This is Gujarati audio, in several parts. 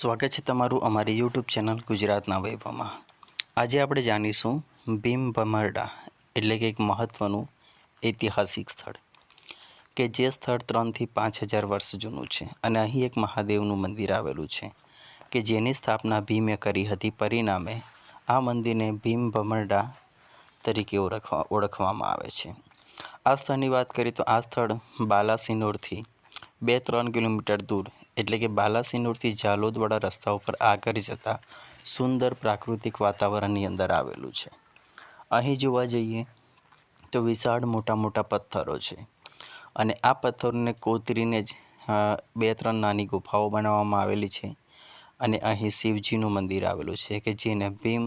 સ્વાગત છે તમારું અમારી યુટ્યુબ ચેનલ ગુજરાતના વૈભવમાં. આજે આપણે જાણીશું ભીમ ભમરડા, એટલે કે એક મહત્ત્વનું ઐતિહાસિક સ્થળ, કે જે સ્થળ ત્રણથી પાંચ હજાર વર્ષ જૂનું છે અને અહીં એક મહાદેવનું મંદિર આવેલું છે, કે જેની સ્થાપના ભીમે કરી હતી પરિણામે આ મંદિરને ભીમ ભમરડા તરીકે ઓળખવા, ઓળખવામાં આવે છે. આ સ્થળની વાત કરીએ તો આ સ્થળ બાલાસિનોરથી બે ત્રણ કિલોમીટર દૂર, એટલે કે બાલાસિનોરથી ઝાલોદવાળા રસ્તા ઉપર આગળ જતા સુંદર પ્રાકૃતિક વાતાવરણની અંદર આવેલું છે. અહીં જોવા જઈએ તો વિશાળ મોટા મોટા પથ્થરો છે અને આ પથ્થરોને કોતરીને જ બે ત્રણ નાની ગુફાઓ બનાવવામાં આવેલી છે અને અહીં શિવજીનું મંદિર આવેલું છે કે જેને ભીમ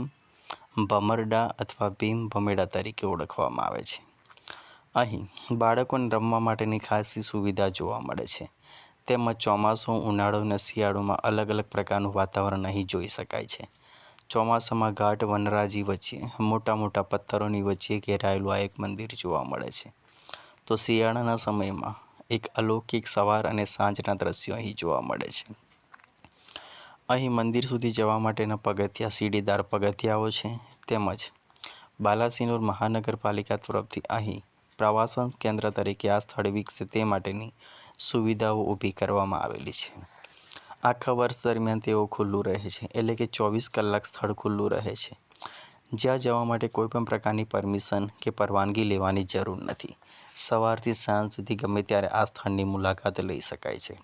ભમરડા અથવા ભીમ ભમેડા તરીકે ઓળખવામાં આવે છે. અહીં બાળકોને રમવા માટેની ખાસી સુવિધા જોવા મળે છે. તેમજ ચોમાસું, ઉનાળો અને શિયાળોમાં અલગ અલગ પ્રકારનું વાતાવરણ અહીં જોઈ શકાય છે. ચોમાસામાં ઘાટ, વનરાજી વચ્ચે, મોટા મોટા પથ્થરોની વચ્ચે ઘેરાયેલું આ એક મંદિર જોવા મળે છે. તો શિયાળાના સમયમાં એક અલૌકિક સવાર અને સાંજના દ્રશ્યો અહીં જોવા મળે છે. અહીં મંદિર સુધી જવા માટેના પગથિયા, સીડીદાર પગથિયાઓ છે. તેમજ બાલાસિનોર મહાનગરપાલિકા તરફથી અહીં પ્રવાસન કેન્દ્ર તરીકે આ સ્થળ વિકસે તે માટેની સુવિધાઓ ઊભી કરવામાં આવેલી છે. આખા વર્ષ દરમિયાન તેઓ ખુલ્લું રહે છે, એટલે કે ચોવીસ કલાક સ્થળ ખુલ્લું રહે છે. જ્યાં જવા માટે કોઈપણ પ્રકારની પરમિશન કે પરવાનગી લેવાની જરૂર નથી. સવારથી સાંજ સુધી ગમે ત્યારે આ સ્થળની મુલાકાત લઈ શકાય છે.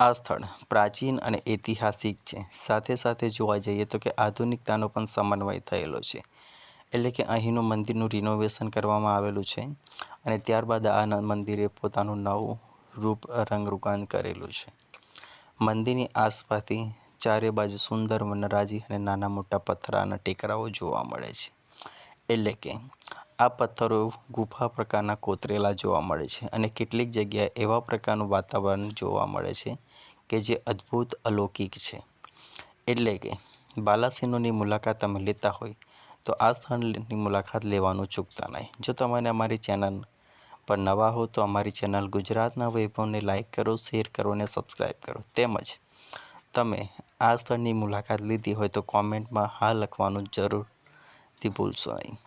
આ સ્થળ પ્રાચીન અને ઐતિહાસિક છે. સાથે સાથે જોવા જઈએ તો કે આધુનિકતાનો પણ સમન્વય થયેલો છે. એટલે કે અહીંનું મંદિરનું રિનોવેશન કરવામાં આવેલું છે. અને ત્યારબાદ આ મંદિરે પોતાનું નવું રૂપ રંગરૂકાન કરેલું છે. મંદિરની આસપાસથી ચારે બાજુ સુંદર વનરાજી અને નાના મોટા પથ્થરાના ટેકરાઓ જોવા મળે છે. એટલે કે આ પથ્થરો ગુફા પ્રકારના કોતરેલા જોવા મળે છે અને કેટલીક જગ્યાએ એવા પ્રકારનું વાતાવરણ જોવા મળે છે કે જે અદ્ભુત અલૌકિક છે. એટલે કે બાલાસિનોની મુલાકાત તમે લેતા હોય તો આ સ્થળની મુલાકાત લેવાનું ચૂકતા નહીં. જો તમને અમારી ચેનલ પર નવા હો તો અમારી ચેનલ ગુજરાતના વૈભવને લાઇક કરો, શેર કરો અને સબસ્ક્રાઈબ કરો. તેમજ તમે આ સ્થળની મુલાકાત લીધી હોય તો કોમેન્ટમાં હા લખવાનું જરૂરથી ભૂલશો નહીં.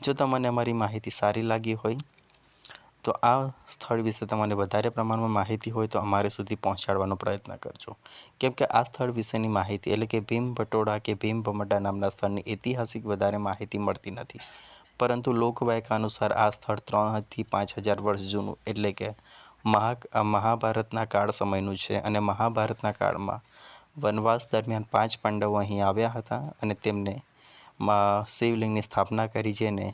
જો તમને અમારી માહિતી સારી લાગી હોય તો આ સ્થળ વિશે તમને વધારે પ્રમાણમાં માહિતી હોય તો અમારે સુધી પહોંચાડવાનો પ્રયત્ન કરજો. કેમ કે આ સ્થળ વિશેની માહિતી એટલે કે ભીમ ભટોડા કે ભીમ ભમટા નામના સ્થળની ઐતિહાસિક વધારે માહિતી મળતી નથી. પરંતુ લોકવાયકા અનુસાર આ સ્થળ ત્રણથી પાંચ હજાર વર્ષ જૂનું એટલે કે મહા મહાભારતના કાળ સમયનું છે અને મહાભારતના કાળમાં વનવાસ દરમિયાન પાંચ પાંડવો અહીં આવ્યા હતા અને તેમને શિવલિંગની સ્થાપના કરી જેને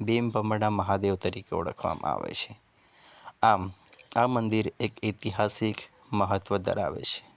ભીમ મહાદેવ તરીકે ઓળખવામાં આવે છે. આમ આ મંદિર એક ઐતિહાસિક મહત્ત્વ ધરાવે છે.